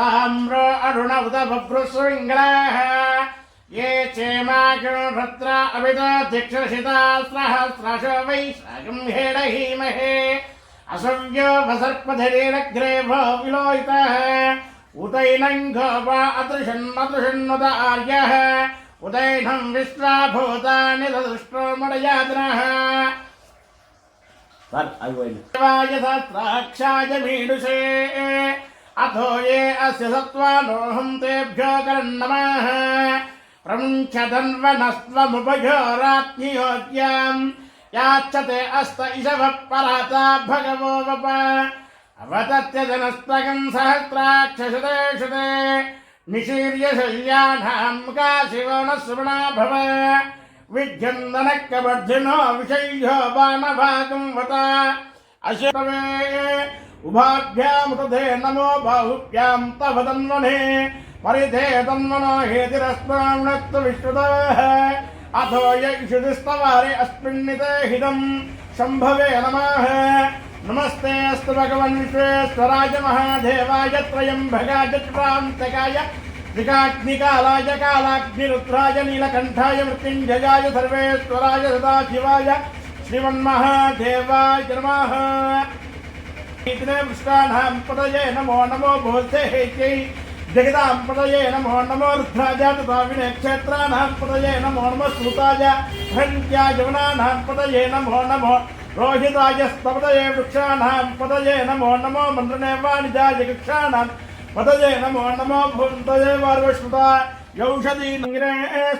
ताम्रो अरुण उत बभ्रुशृङ्गलाः ये चेमाकिणभद्र अभितो दिक्षसिता सहस्रशो वै सागं हेडहीमहे असव्यो वसर्पधरेरग्रे भो विलोहितः। उतैनं गोपा अदृशन्नदृशन्नुत आर्यः। उदैनं विश्वाभूतानि ददृष्टोमडयातनः शिवाय सहस्राक्षाय मीडुषे। अथो ये अस्य सत्त्वानोऽहं तेभ्यो करन्नमः प्रमुञ्चधन्वनस्त्वमुभयोरात्मीयोग्याम्। याच्छते अस्त इषवः पराता भगवो वप। अवतत्य जनस्त्वगं सहस्राक्षशते शुते निशीर्य शल्यानां का शिवो न सुवर्णा भव। विद्यन्दनकवर्धिनो विषय्यो बाणभागं वत। अशतवे उभाभ्यामुतधे नमो बाहुभ्यां तव तन्वने परिधे तन्वनो हेतिरस्माण्णत्व विश्रुतः अथो यक्षुदिस्तवारे अस्मिन्निते हिदं शम्भवे नमः। नमस्ते अस्तु भगवन् विश्वेश्वराय महादेवाय त्रयम्भगाय चक्रान्तकाय त्रिकाग्निकालाय कालाग्निरुद्राय, नीलकण्ठाय मृत्युञ्जयाय सर्वेश्वराय सदाशिवाय, श्रीमन्महादेवाय नमः। पदये नमो नमो भूतेह्यै जगदां पदये नमो नमो रुद्राय तथा विनक्षेत्राणां पदये नमो, नमः सूताय हन्त्याय जवनानां पदये नमो नमो रोहिताय स्तपदये वृक्षाणां पदये नमो नमो मन्द्रणे वाणिजाय वृक्षाणां पदये नमो नमो भून्तये वार्वश्रुता यौषधीनिरेस्तेनानां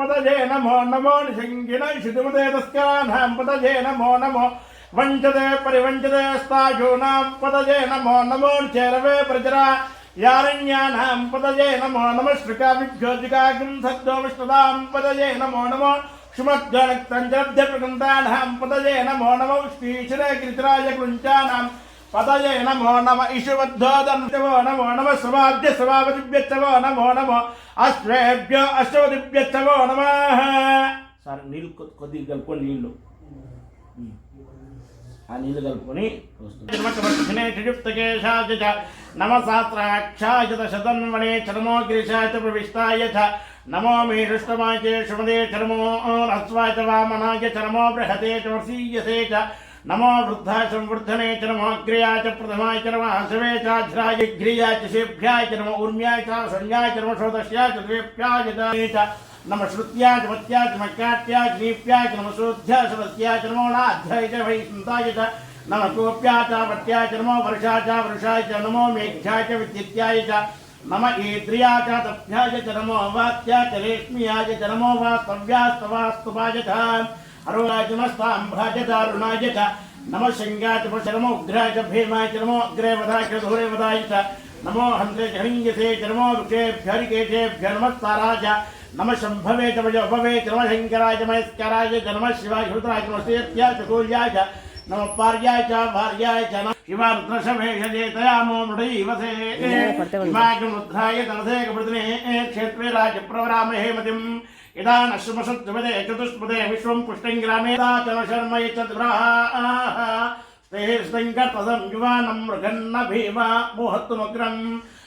पदये नमो नमो निषङ्गिन शितुमते तस्कराणां पदये नमो नमो వంచదే పరివంచదే స్థాయూనాం పదజే నమో నమో చేరవే ప్రజరా యారణ్యానాం పదజే నమో నమ శ్రుకాభ్యోజికాగ్రం సద్దో విష్ణుదాం పదజే నమో నమో క్షుమద్వనక్తంజలభ్యప్రకంతానాం పదజే నమో నమో శ్రీశరే గిరిచరాయ కృంచానాం పదజే నమో నమ ఇషువద్ధోదన్వో నమో నమ స్వాభ్య స్వాపతిభ్యచ్చవో నమో నమో అశ్వేభ్యో నమ నీళ్ళు కొద్దిగా కలుపుకొని నీళ్ళు. ఆ నీళ్ళు కలుపుకొని నమసాత్రాక్షాయత శతన్వణే చర్మోగ్రిషాయత ప్రవిష్టాయ నమో మే హృష్టమాచే శుభదే చర్మో రస్వాచ వామనాయ చర్మో బృహతే చర్సీయసే చ నమో వృద్ధా సంవర్ధనే చ నమోగ్రియా చ ప్రథమాయ చ నమహసవే చాధ్రాయ గ్రియాయ చేభ్యాయ చ నమ ఉర్మ్యాయ చ సంజ్ఞాయ చ నమ శోదస్యాయ చ ద్వేభ్యాయ చ नम श्रुत्या च जमकात्या च मक्काट्या च लीप्या च नम श्रोध्या च मत्या नाध्याय च वैष्णताय च नम कोप्या च मत्या वर्षा च वृषाय च नमो मेघ्या च विद्युत्याय च नम ईद्रिया च तभ्याय च नमो वात्या च रेश्म्याय च नमो वास्तव्यास्तवास्तुपाय च अरुणाचमस्ताम्भाय च अरुणाय च नम शङ्गा च पशनमो उग्राय च भीमाय च नमो अग्रे वधाय च धूरे वधाय च नमो हन्ते च हरिङ्गसे च नमो वृक्षेभ्यरिकेशेभ्यनमस्ताराय च नम शंभवे च उपवे क्रम शंकराय मयस्कराय नम शिवाय हृदराय नमस्तेत्याय चतुर्याय च नम पार्याय च भार्याय च नम शिवारुद्रशमेषजे तयामो मृडैवसे हिमागमुद्धाय तनसे क्षेत्रे यदा चतुष्पदे विश्वं शर्म स्तङ्कर्तसं युवानं मृगन्न भीमा मोहत्वमग्रम्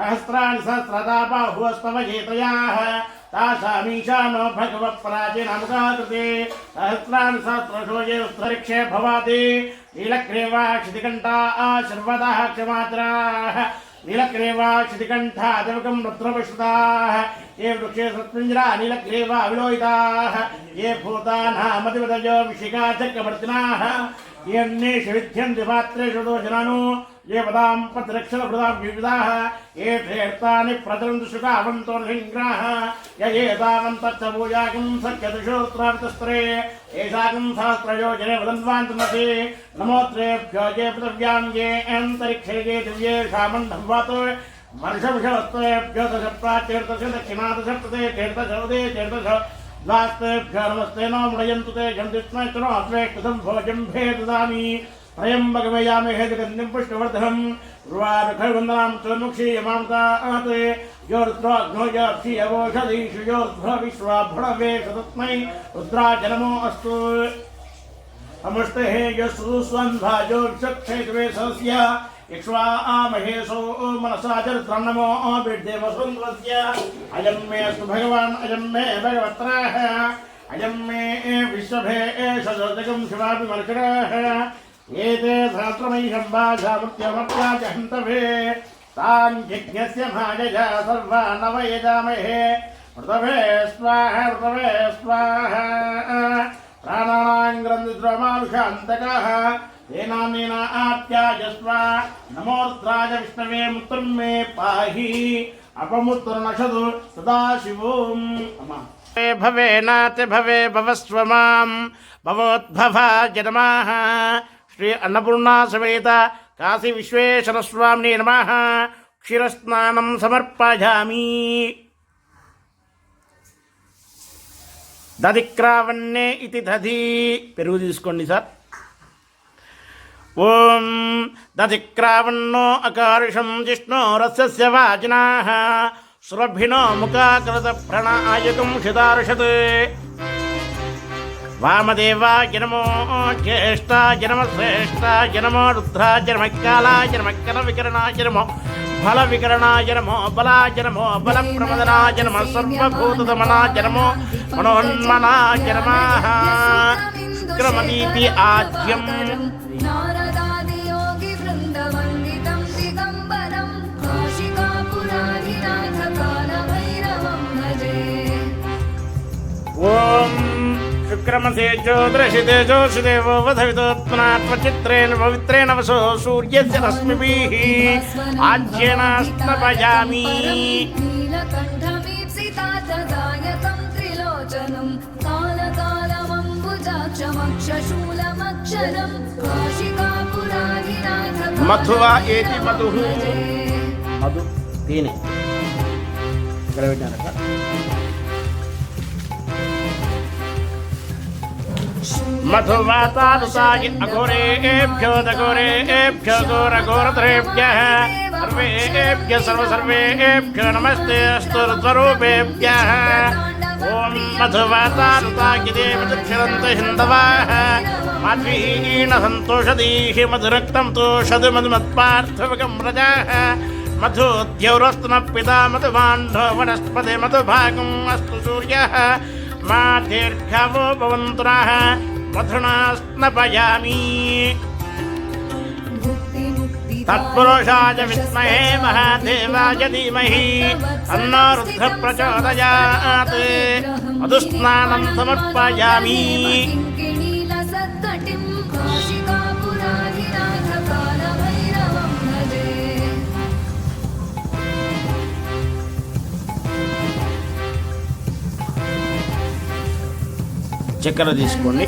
सहस्रान् सहस्रदाबाहुवस्तवजेतयाः तासामीशा नो भगवत्प्राचीनमुखाकृते। सहस्रान् सहस्रशोजेस्तरिक्षे भवाति नीलग्रीवा क्षितिकण्ठा आशर्वदः क्षमात्राः। नीलग्रीवा क्षितिकण्ठा दिवकम् रुद्रपशुताः ये वृक्षे सत्पिञ्जरा नीलग्रीवा विलोहिताः ये भूतानामतिपदयो विशिका चक्रवर्तिनाः। ये अन्येषु विध्यन्ति पात्रेषु दोजनानो ये वदां पत्रक्षरभृदां विविधाः, ये तीर्थानि प्रचरन्तु शुकावन्तो नृङ्ग्राः य एतावन्तच्च भूयाकं सख्यदुषोत्रावितस्त्रे येषाकं सहस्रयोजने वदन्वान्तमसि नमोत्रेभ्यो ये पृथिव्यां ये अन्तरिक्षे ये दिव्येषामण्डं वातो। वर्षविषवत्वेभ्यो दश प्राचीर्दश दक्षिणादश प्रदे चेर्दश उदे चेर्दश। द्वास्तेभ्यो नमस्ते नो मुडयन्तु ते गन्धिष्मैत्रो अद्वेष्टसं भोजं भे ददामि त्र्यम्बकमयामि हे जगन्निं पुष्टवर्धनम् उर्वारुखवन्दनां चमुक्षीयमामतात् योर्ध्वाग्नो याक्षि अवोषधीषु योर्ध्व विश्वाभणवे रुद्राजनमो अस्तु। अमुष्टे यस्वन्भाजो चक्षेत्वे सस्य इक्ष्वा महेशो मनसा चरित्रं नमो विद्येवसुन्द्रस्य अयं मे अस्तु भगवान्, अयं मे भगवत्रः। अयं मे विश्वभे सजगं शिवाभिमर्करः ఏతే సహస్రమైషంబాషామృత్యమర్త్యా చహంతవే తాన్ యజ్ఞస్య మాయజా సర్వానవయజామహే మృతవే స్వాహ మృతవే స్వాహ ప్రాణానాం గ్రంథిద్రమానుషాంతకాః ఏనానేనా ఆప్యాయస్వ నమోర్ద్రాయ విష్ణవే ముత్రం మే పాహి అపముత్తురు నషదు సదాశివం అమ్మా भवे नाथ भवे भवस्व मां भवोद्भवा जनमाः श्री अन्नपूर्णा समेत काशी विश्वेश्वरस्वामिने नमः क्षीरस्नानं समर्पयामि దధిక్రావన్నే ఇది దధి పెరుగు తీసుకోండి సార్ ఓం దధిక్రావన్నో అకారుషం జిష్ణోరస్య వాజినా సురభినో ముఖాకృత ప్రణాయకం శిదార్షత్ వామదేవాయ నమో జ్యేష్ఠాయ నమ శ్రేష్ఠాయ నమో రుద్రాయ నమ కాలాయ నమ కర వికరణాయ నమో ఫల వికరణాయ నమో బలాయ నమో బల ప్రమదనాయ నమ సర్వభూతమనాయ నమో మనోన్మనాయ నమ శుక్రమదీపి ఆద్యం శుక్రమసేజో ద్రశితేజో సుదేవో వధవితోత్మనాత్మచిత్రేణ పవిత్రేణ వసో సూర్యస్య రశ్మిభిः ఆజ్యేన స్నపయామి नीलकण्ठमीप्सितार्थदायकं त्रिलोचनं कालकालमम्बुजाक्षमक्षशूलमक्षरं काशिकापुराधिनाथ మధువా ఏతి మధుః भजे మధు తేనె ఇక్కడ పెట్టాను मधुवातादुसाय अघोरेभ्यो दघोरेभ्यो घोरघोरत्रेभ्यः सर्वेभ्य सर्वसर्वेभ्यो नमस्ते अस्तु स्वरूपेभ्यः ॐ मधुवातानुताकिदेवदक्षिरन्त हिन्दवाः। माध्वीन सन्तोषदीः मधुरक्तं तोषदु मधुमत्पार्थवकं रजाः मधुद्यौरस्तु न पिता मधुबाण्ढो वनस्पते मधुभागम् अस्तु सूर्यः। मा दीर्घवो भवन्तुराः దీర్ఘవో భవంతునః మధునా స్నపయామి తత్పురుషాయ విద్మహే మహాదేవాయ ధీమహి తన్నో రుద్ర ప్రచోదయాత్ మధుస్నానం సమర్పయామి చక్కెర తీసుకోండి.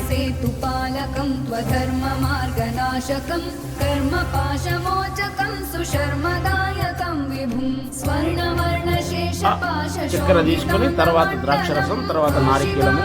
చక్కెర తీసుకొని తర్వాత ద్రాక్షరసం తర్వాత నారికేలము.